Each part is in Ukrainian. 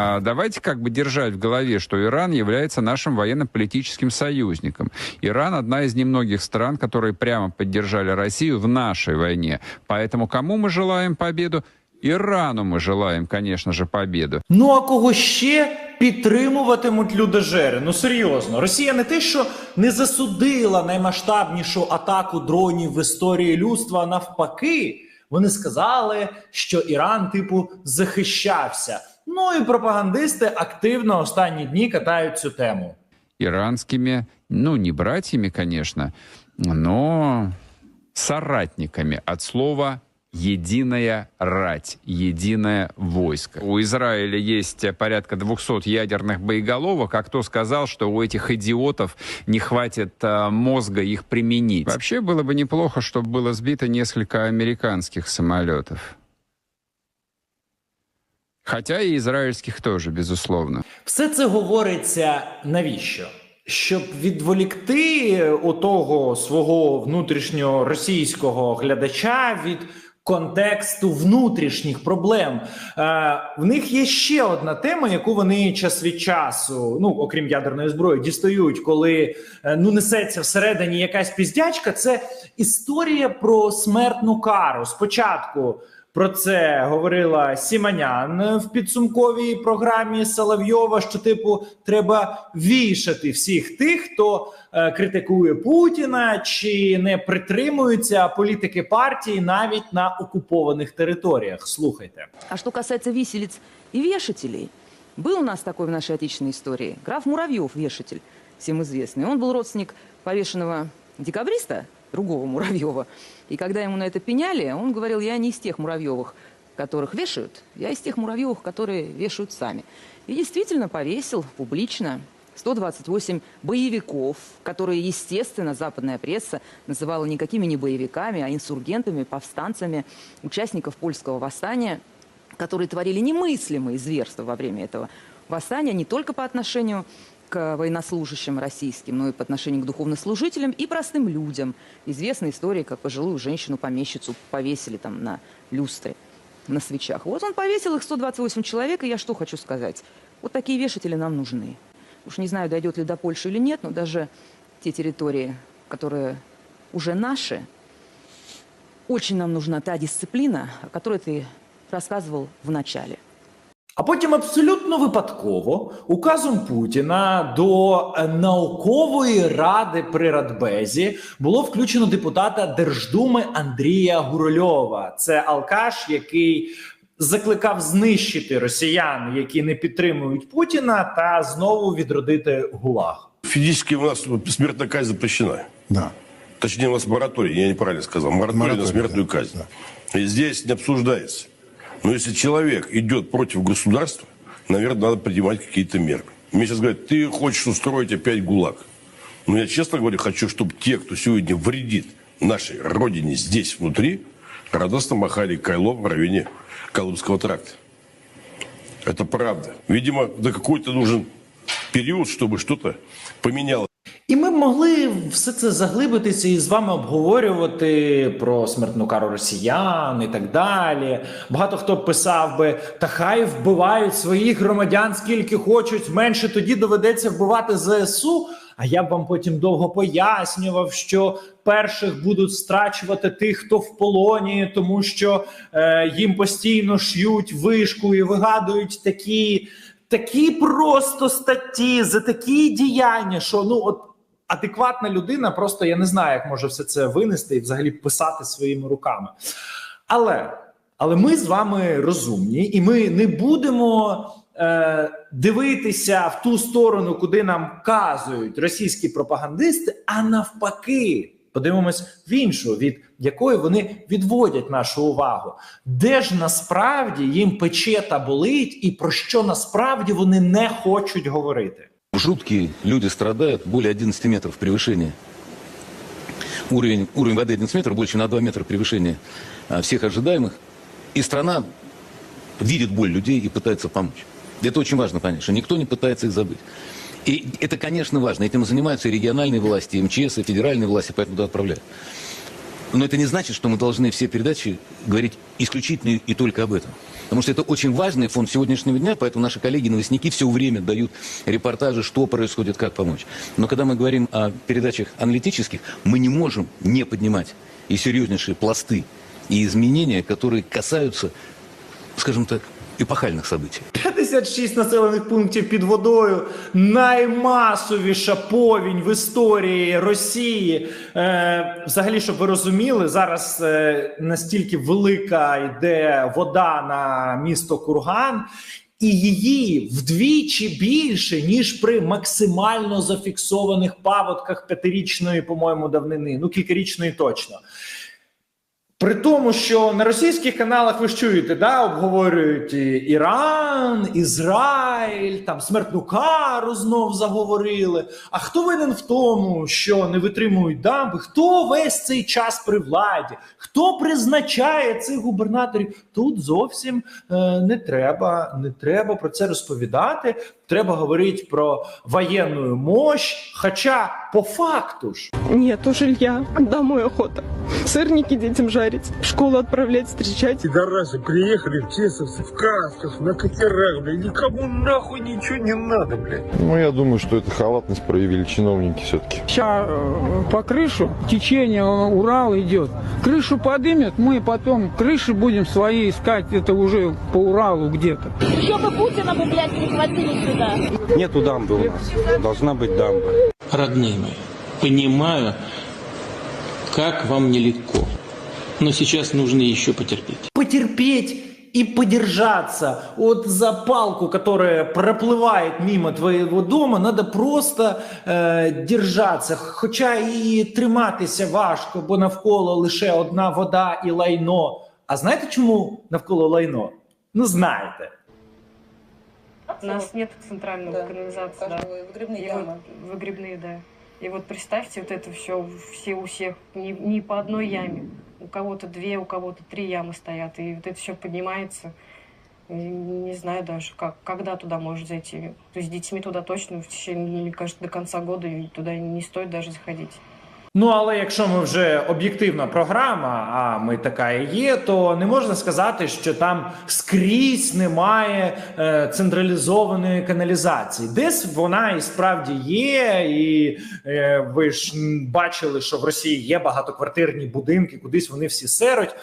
А давайте как бы держать в голове, что Иран является нашим военно-политическим союзником. Иран одна из немногих стран, которые прямо поддержали Россию в нашей войне. Поэтому кому мы желаем победу? Ирану мы желаем, конечно же, победу. Ну а кого ще підтримуватимуть людожери? Ну серйозно, Росія не те, що не засудила наймасштабнішу атаку дронів в історії людства, а навпаки, вони сказали, що Іран, типу, захищався. Ну і пропагандисти активно останні дні катають цю тему. Иранскими, ну, не братьями, конечно, но соратниками от слова единая рать, единое войско. У Израиля есть порядка 200 ядерных боеголовок, а кто сказал, что у этих идиотов не хватит а, мозга их применить? Вообще было бы неплохо, чтобы было сбито несколько американских самолетов. Хотя и израильских тоже, безусловно. Все це говориться навіщо? Щоб відволікти отого свого внутрішнього російського глядача від контексту внутрішніх проблем. Е, в них є ще одна тема, яку вони час від часу, ну окрім ядерної зброї, дістають, коли е, ну несеться всередині якась піздячка. Це історія про смертну кару. Спочатку. Про це говорила Сіманян в підсумковій програмі Соловйова. Що типу треба вішати всіх тих, хто е, критикує Путіна чи не притримується політики партії навіть на окупованих територіях. Слухайте. А что касается виселиц и вешателей, был у нас такой в нашей отечественной истории. Граф Муравьев, вешатель, всем известный. Он был родственник повешенного декабриста, другого Муравьева. И когда ему на это пеняли, он говорил, я не из тех Муравьевых, которых вешают, я из тех Муравьевых, которые вешают сами. И действительно повесил публично 128 боевиков, которые, естественно, западная пресса называла никакими не боевиками, а инсургентами, повстанцами, участников польского восстания, которые творили немыслимые зверства во время этого восстания не только по отношению к военнослужащим российским, но и по отношению к духовнослужителям и простым людям. Известная история, как пожилую женщину-помещицу повесили там на люстре, на свечах. Вот он повесил их 128 человек, и я что хочу сказать. Вот такие вешатели нам нужны. Уж не знаю, дойдет ли до Польши или нет, но даже те территории, которые уже наши, очень нам нужна та дисциплина, о которой ты рассказывал в начале. А потім абсолютно випадково указом Путіна до е, наукової ради при Радбезі було включено депутата Держдуми Андрія Гурольова. Це алкаш, який закликав знищити росіян, які не підтримують Путіна, та знову відродити ГУЛАГ. Физически у нас смертная казнь запрещена. Да. Точнее, у нас мораторий, я неправильно сказал. Мораторий, на Мораторий, смертную да, казнь. И здесь не обсуждается. Но если человек идет против государства, наверное, надо принимать какие-то меры. Мне сейчас говорят, ты хочешь устроить опять ГУЛАГ. Но я, честно говоря, хочу, чтобы те, кто сегодня вредит нашей родине здесь, внутри, радостно махали кайлом в районе Колымского тракта. Это правда. Видимо, до какой-то нужен период, чтобы что-то поменялось. І ми могли все це заглибитися і з вами обговорювати про смертну кару росіян і так далі. Багато хто писав би, та хай вбивають своїх громадян скільки хочуть, менше тоді доведеться вбивати ЗСУ. А я б вам потім довго пояснював, що перших будуть страчувати тих, хто в полоні, тому що е, їм постійно ш'ють вишку і вигадують такі. Такі просто статті за такі діяння, що ну от адекватна людина, просто я не знаю, як може все це винести і взагалі писати своїми руками. Але але ми з вами розумні, і ми не будемо е, дивитися в ту сторону, куди нам вказують російські пропагандисти, а навпаки. Подивимось в іншу, від якої вони відводять нашу увагу, де ж насправді їм пече та болить, і про що насправді вони не хочуть говорити. Жуткие люди страдают, более 11 метров превышения. Уровень, уровень воды 11 метров, больше на 2 метра превышения а, всех ожидаемых. И страна видит боль людей и пытается помочь. Это очень важно что никто не пытается их забыть. И это, конечно, важно. Этим занимаются и региональные власти, и МЧС, и федеральные власти, поэтому туда отправляют. Но это не значит, что мы должны все передачи говорить исключительно и только об этом. Потому что это очень важный фонд сегодняшнего дня, поэтому наши коллеги-новостники все время дают репортажи, что происходит, как помочь. Но когда мы говорим о передачах аналитических, мы не можем не поднимать и серьезнейшие пласты, и изменения, которые касаются, скажем так, эпохальных событий. 56 населених пунктів під водою. Наймасовіша повінь в історії Росії. Е, взагалі, щоб ви розуміли, зараз е, настільки велика йде вода на місто Курган. І її вдвічі більше, ніж при максимально зафіксованих паводках п'ятирічної, по-моєму, давнини, ну кількарічної точно. При тому, що на російських каналах ви ж чуєте, да, обговорюють Іран, Ізраїль, там смертну кару знов заговорили. А хто винен в тому, що не витримують дамби? Хто весь цей час при владі? Хто призначає цих губернаторів? Тут зовсім е, не треба, не треба про це розповідати. Треба говорити про воєнну мощь. Хоча по факту ж Нету жилья, домой охота. Сырники детям жарить, в школу отправлять, встречать. Пидорасы приехали в Чесовцы в красках, на катерах, блядь, никому нахуй ничего не надо, блядь. Ну, я думаю, что это халатность проявили чиновники все-таки. Сейчас по крышу течение э, Урала идет. Крышу подымет, мы потом крыши будем свои искать, это уже по Уралу где-то. Еще бы Путина бы, блядь, прихватили сюда. Нету дамбы у нас. Должна быть дамба. Родные мои, понимаю, как вам нелегко. Но сейчас нужно еще потерпеть. потерпеть и подержаться. Вот за палку, которая проплывает мимо твоего дома, надо просто е, держатися. Хоча і триматися важко, бо навколо лише одна вода і лайно. А знаєте, чому навколо лайно? Ну знаєте. У нас нет центрального канализации, да. Выгребные И вот выгребные, да. И вот представьте, вот это все, все у всех, не, не по одной яме. У кого-то две, у кого-то три ямы стоят. И вот это все поднимается. И не знаю даже, как, когда туда может зайти. То есть с детьми туда точно в течение, мне кажется, до конца года туда не стоит даже заходить. Ну, але якщо ми вже об'єктивна програма, а ми така і є, то не можна сказати, що там скрізь немає е, централізованої каналізації. Десь вона і справді є, і е, ви ж бачили, що в Росії є багатоквартирні будинки, кудись вони всі серуть.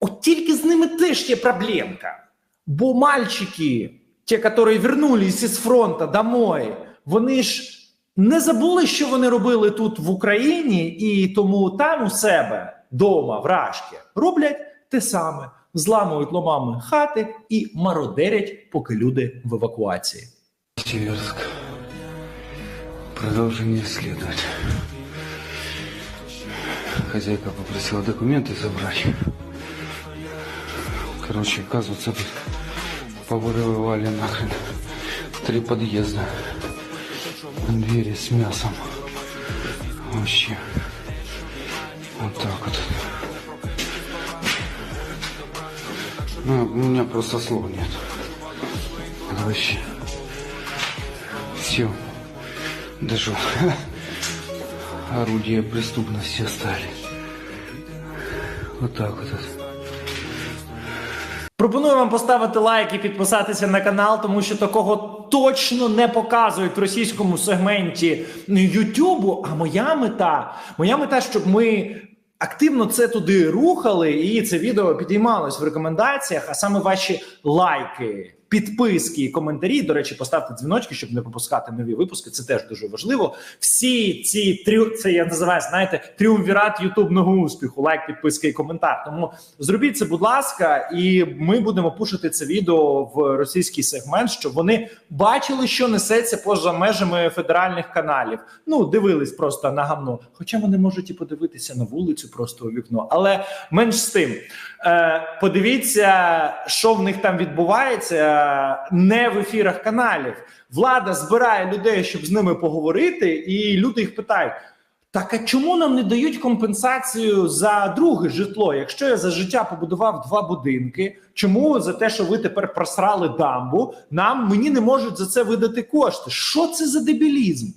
От тільки з ними теж є проблемка. Бо мальчики, ті, які вернулись із фронту домой, вони ж не забули, що вони робили тут в Україні, і тому там у себе дома, в Рашки, роблять те саме: зламують ломами хати і мародерять, поки люди в евакуації. Северск. Продолжение следует. Хозяйка попросила документы забрать. Короче, оказывается, тут повырывали нахрен три подъезда. Двери с мясом. Вообще. Вот так вот. Ну, у меня просто слов нет. Это вообще. Все. Даже орудия преступности остались. Вот так вот. Пропоную вам поставити лайк і підписатися на канал, тому що такого точно не показують в російському сегменті Ютубу. А моя мета, моя мета, щоб ми активно це туди рухали, і це відео підіймалось в рекомендаціях. А саме ваші лайки, підписки і коментарі. До речі, поставте дзвіночки, щоб не пропускати нові випуски. Це теж дуже важливо. Всі ці трю, це я називаю, знаєте, тріумвірат ютубного успіху. Лайк, підписка і коментар. Тому зробіть це, будь ласка, і ми будемо пушити це відео в російський сегмент, щоб вони бачили, що несеться поза межами федеральних каналів. Ну, дивились просто на гамно. Хоча вони можуть і подивитися на вулицю просто у вікно. Але менш з тим, е, подивіться, що в них там відбувається не в ефірах каналів. Влада збирає людей, щоб з ними поговорити, і люди їх питають. Так а чому нам не дають компенсацію за друге житло? Якщо я за життя побудував два будинки, чому за те, що ви тепер просрали дамбу, нам мені не можуть за це видати кошти? Що це за дебілізм?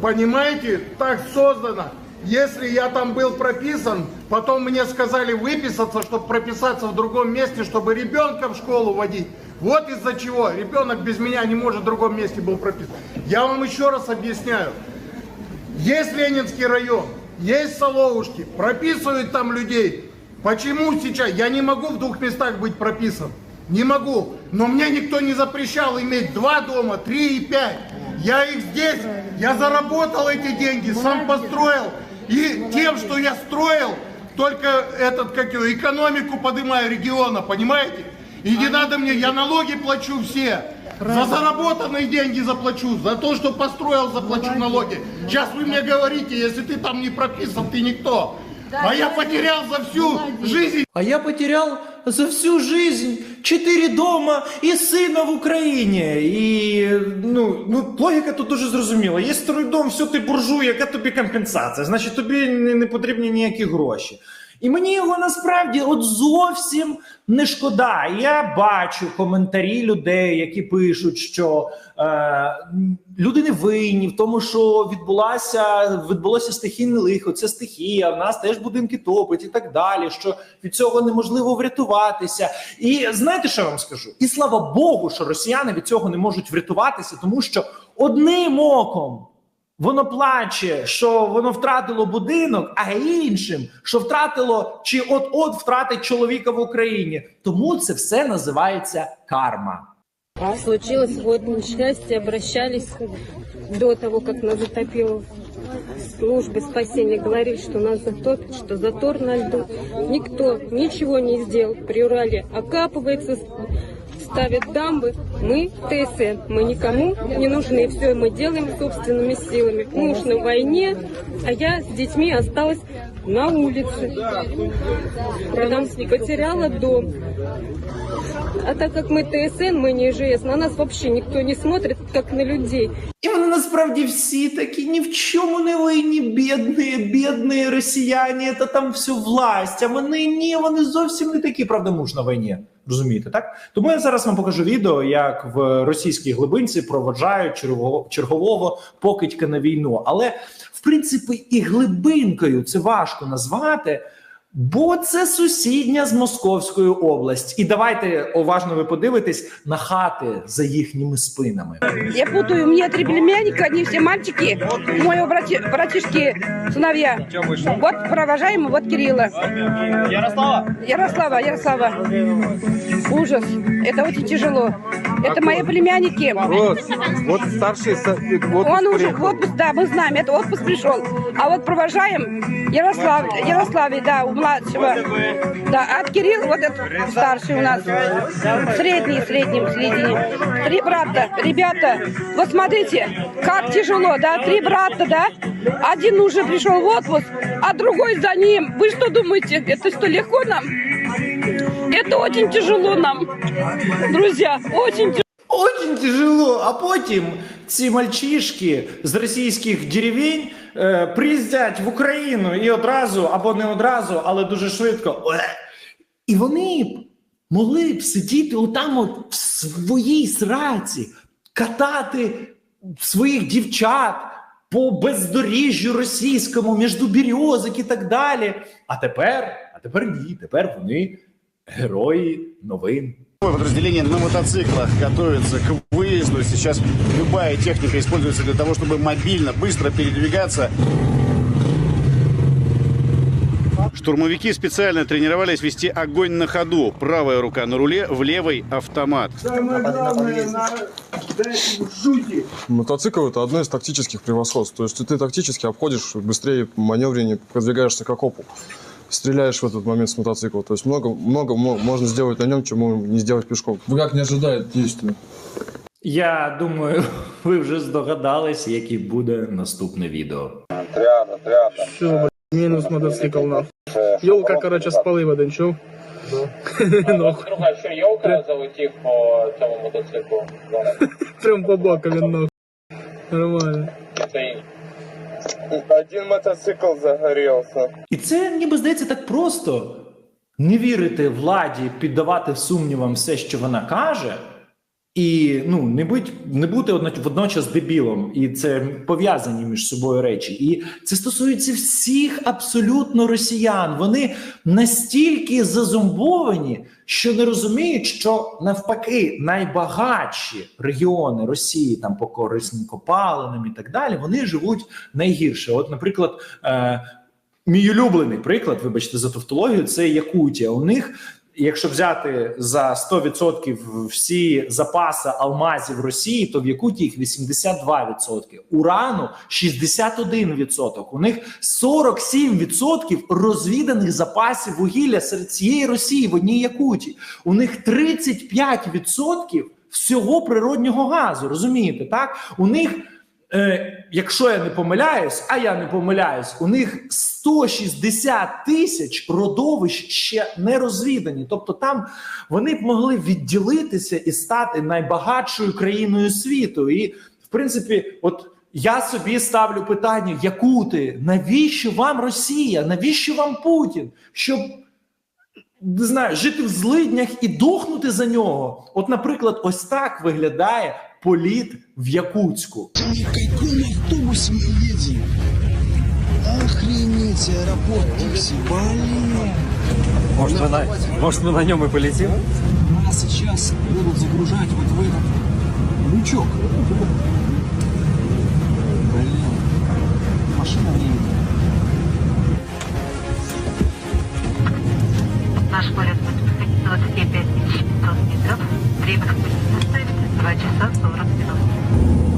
Понимаете, так создано Если я там был прописан, потом мне сказали выписаться, чтобы прописаться в другом месте, чтобы ребенка в школу водить. Вот из-за чего ребенок без меня не может в другом месте был прописан. Я вам еще раз объясняю. Есть Ленинский район, есть Соловушки, прописывают там людей. Почему сейчас? Я не могу в двух местах быть прописан. Не могу. Но мне никто не запрещал иметь два дома, три и пять. Я их здесь, я заработал эти деньги, сам построил. И тем, что я строил, только этот, как его, экономику поднимаю региона, понимаете? И не надо мне, я налоги плачу все. За заработанные деньги заплачу, за то, что построил, заплачу налоги. Сейчас вы мне говорите, если ты там не прописан, ты никто. А я потерял за всю жизнь А я потерял за всю жизнь чотири дома і сина в Україні. І ну, ну логіка тут дуже зрозуміла. Є старий дом, все ти буржуй, яка тобі компенсація? Значить, тобі не, не потрібні ніякі гроші. І мені його насправді от зовсім не шкода. Я бачу коментарі людей, які пишуть, що е, люди не винні в тому, що відбулася відбулося стихійне лихо, це стихія. В нас теж будинки топить і так далі. Що від цього неможливо врятуватися. І знаєте, що я вам скажу? І слава Богу, що росіяни від цього не можуть врятуватися, тому що одним оком Воно плаче, що воно втратило будинок, а іншим, що втратило чи от-от втратить чоловіка в Україні. Тому це все називається карма. Случилось вот несчастье, обращались до того, как нас затопило службы спасения, говорили, что нас затопит, что затор на льду. Никто ничего не сделал. При Урале окапывается, ставят дамбы. Мы ТСН, мы никому не нужны. Все мы делаем собственными силами. Муж на войне, а я с детьми осталась на улице. Потом потеряла дом. А так как мы ТСН, мы не ИЖС, на нас вообще никто не смотрит, как на людей. І вони насправді всі такі ні в чому не винні, бідні, бідні росіяни, це там все власть. А вони ні, вони зовсім не такі, правда, муж на війні. Розумієте, так? Тому я зараз вам покажу відео, як в російській глибинці проводжають чергового, чергового покидька на війну. Але в принципі і глибинкою це важко назвати. Бо це сусідня з Московської області. І давайте уважно ви подивитесь на хати за їхніми спинами. Я путаю, у меня три племянника, они все мальчики, у моего брати, братишки сыновья. Вот провожаемый, вот Кирилла. Ярослава? Ярослава, Ярослава. Ужас, это очень тяжело. Это мои племянники. Вот, вот старший, со- вот Он уже в отпуск, да, мы знаем, это отпуск пришел. А вот провожаем Ярослав, Ярославе, да, у младшего. Да, а Кирилл, вот этот старший у нас. Средний, средним, средний. Три брата. Ребята, вот смотрите, как тяжело, да, три брата, да. Один уже пришел в отпуск, а другой за ним. Вы что думаете, это что, легко нам? Это очень тяжело нам, друзья, очень тяжело. Очень тяжело. А потім ці мальчишки з російських деревень е, приїздять в Україну і одразу, або не одразу, але дуже швидко. е, І вони могли б сидіти отам от в своїй сраці, катати своїх дівчат по бездоріжжю російському, між березок і так далі. А тепер, а тепер ні, тепер вони герої новин. Подразделение на мотоциклах готовится к выезду. Сейчас любая техника используется для того, чтобы мобильно, быстро передвигаться. Штурмовики специально тренировались вести огонь на ходу. Правая рука на руле, в левой автомат. Самое главное, жути. Мотоцикл это одно из тактических превосходств. То есть ты тактически обходишь быстрее, маневреннее, продвигаешься к окопу. Стреляешь в этот момент с мотоцикла. То есть много, много можно сделать на нем, чему не сделать пешком. Враг не ожидает действия. Я думаю, ви вже здогадались, яке буде наступне відео. Все, блядь, минус мотоцикл, нахуй. Елка, короче, с полива чув? Друга, що йолка залетів по цьому мотоциклу. Прям по бокам, нахуй. Нормально. Один мотоцикл загорелся. І це ніби здається так просто. Не вірити владі, піддавати сумнівам все, що вона каже. І ну не будь не бути водночас дебілом, і це пов'язані між собою речі. І це стосується всіх абсолютно росіян. Вони настільки зазомбовані, що не розуміють, що навпаки найбагатші регіони Росії, там по корисним копалинам і так далі, вони живуть найгірше. От, наприклад, е, мій улюблений приклад, вибачте за тавтологію, це Якутія. У них Якщо взяти за 100% всі запаси алмазів Росії, то в Якутії їх 82%, урану 61%. У них 47% розвіданих запасів вугілля серед цієї Росії в одній Якутії. У них 35% всього природнього газу. Розумієте, так? У них Е, якщо я не помиляюсь, а я не помиляюсь, у них 160 тисяч родовищ ще не розвідані. Тобто, там вони б могли відділитися і стати найбагатшою країною світу. І в принципі, от я собі ставлю питання: якути, навіщо вам Росія? Навіщо вам Путін? Щоб не знаю, жити в злиднях і дохнути за нього. От, наприклад, ось так виглядає політ в Якутську. На едем? Охренеть, аэропорт такси, блин. Может, мы на, может, мы на нем и полетим? Нас сейчас будут загружать вот в этот лючок. Блин, машина времени. Наш полет будет проходить 25 500 метров. Время 2 часа 40 минут.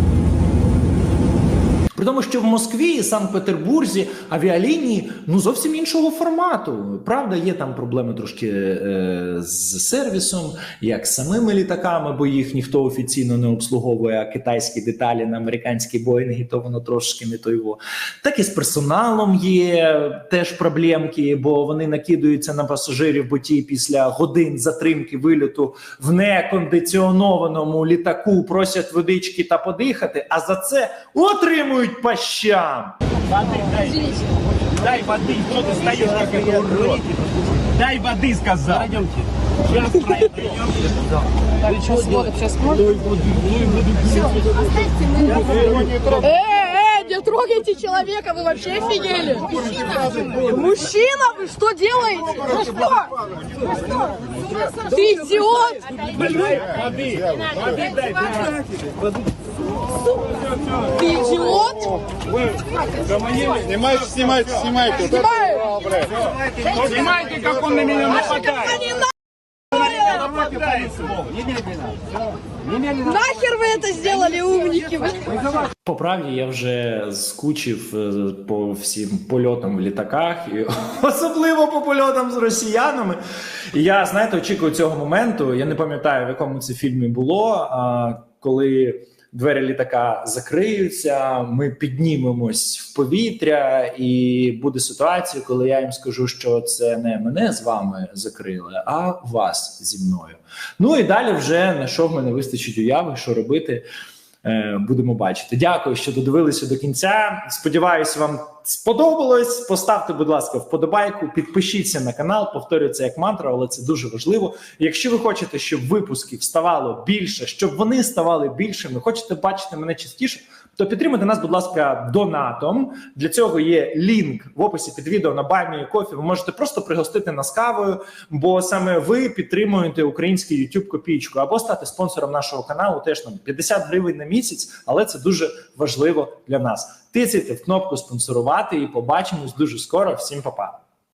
Тому, що в Москві і Санкт-Петербурзі авіалінії ну зовсім іншого формату. Правда, є там проблеми трошки е, з сервісом, як з самими літаками, бо їх ніхто офіційно не обслуговує, а китайські деталі на американські боїнги, то воно трошки не во. Так і з персоналом є теж проблемки, бо вони накидаються на пасажирів, бо ті після годин затримки вильоту в некондиціонованому літаку просять водички та подихати, а за це отримують по щам. Воды дай. Дай воды. Что ты стоишь, как это урод? Дай воды, сказал. Пройдемте. Сейчас. Сейчас воду, сейчас можно? Все, оставьте Э, э, не трогайте человека, вы вообще офигели? Мужчина, вы что делаете? Вы что? Вы что? Ты идиот! Воды. Воды дай. Ты идиот? Снимайте, снимайте, снимайте. Вот это Снимаю. ура, блядь. Снимайте, как он на меня нападает. Нахер вы это сделали, умники? По правді я вже скучив е, по всім польотам в літаках, і особливо по польотам з росіянами. І я, знаєте, очікую цього моменту. Я не пам'ятаю, в якому це фільмі було. А коли двері літака закриються, ми піднімемось в повітря, і буде ситуація, коли я їм скажу, що це не мене з вами закрили, а вас зі мною. Ну і далі вже на що в мене вистачить уяви, що робити. Е, Будемо бачити. Дякую, що додивилися до кінця. Сподіваюсь, вам сподобалось. Поставте, будь ласка, вподобайку, підпишіться на канал. Повторюю це як мантра, але це дуже важливо. Якщо ви хочете, щоб випусків ставало більше, щоб вони ставали більшими, хочете бачити мене частіше, то підтримуйте нас, будь ласка, донатом. Для цього є лінк в описі під відео на баймі кофі. Ви можете просто пригостити нас кавою, бо саме ви підтримуєте український YouTube копійку або стати спонсором нашого каналу. Теж нам 50 гривень на місяць, але це дуже важливо для нас. Тицяйте в кнопку спонсорувати і побачимось дуже скоро. Всім па-па.